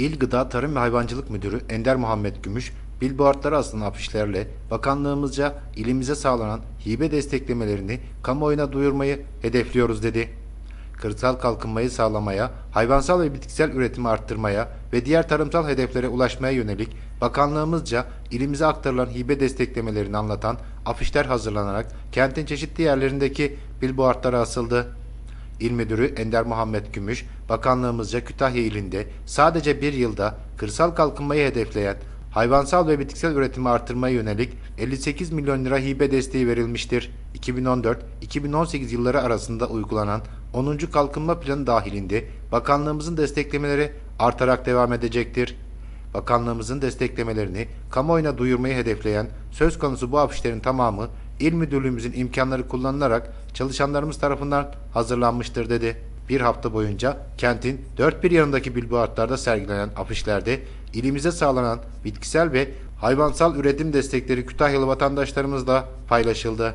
İl Gıda Tarım ve Hayvancılık Müdürü Ender Muhammed Gümüş, billboardlara asılan afişlerle bakanlığımızca ilimize sağlanan hibe desteklemelerini kamuoyuna duyurmayı hedefliyoruz dedi. Kırsal kalkınmayı sağlamaya, hayvansal ve bitkisel üretimi arttırmaya ve diğer tarımsal hedeflere ulaşmaya yönelik bakanlığımızca ilimize aktarılan hibe desteklemelerini anlatan afişler hazırlanarak kentin çeşitli yerlerindeki billboardlara asıldı. İl Müdürü Ender Muhammed Gümüş, bakanlığımızca Kütahya ilinde sadece bir yılda kırsal kalkınmayı hedefleyen hayvansal ve bitkisel üretimi artırmaya yönelik 58 milyon lira hibe desteği verilmiştir. 2014-2018 yılları arasında uygulanan 10. Kalkınma Planı dahilinde bakanlığımızın desteklemeleri artarak devam edecektir. Bakanlığımızın desteklemelerini kamuoyuna duyurmayı hedefleyen söz konusu bu afişlerin tamamı İl Müdürlüğümüzün imkanları kullanılarak çalışanlarımız tarafından hazırlanmıştır dedi. Bir hafta boyunca kentin dört bir yanındaki billboardlarda sergilenen afişlerde ilimize sağlanan bitkisel ve hayvansal üretim destekleri Kütahyalı vatandaşlarımızla paylaşıldı.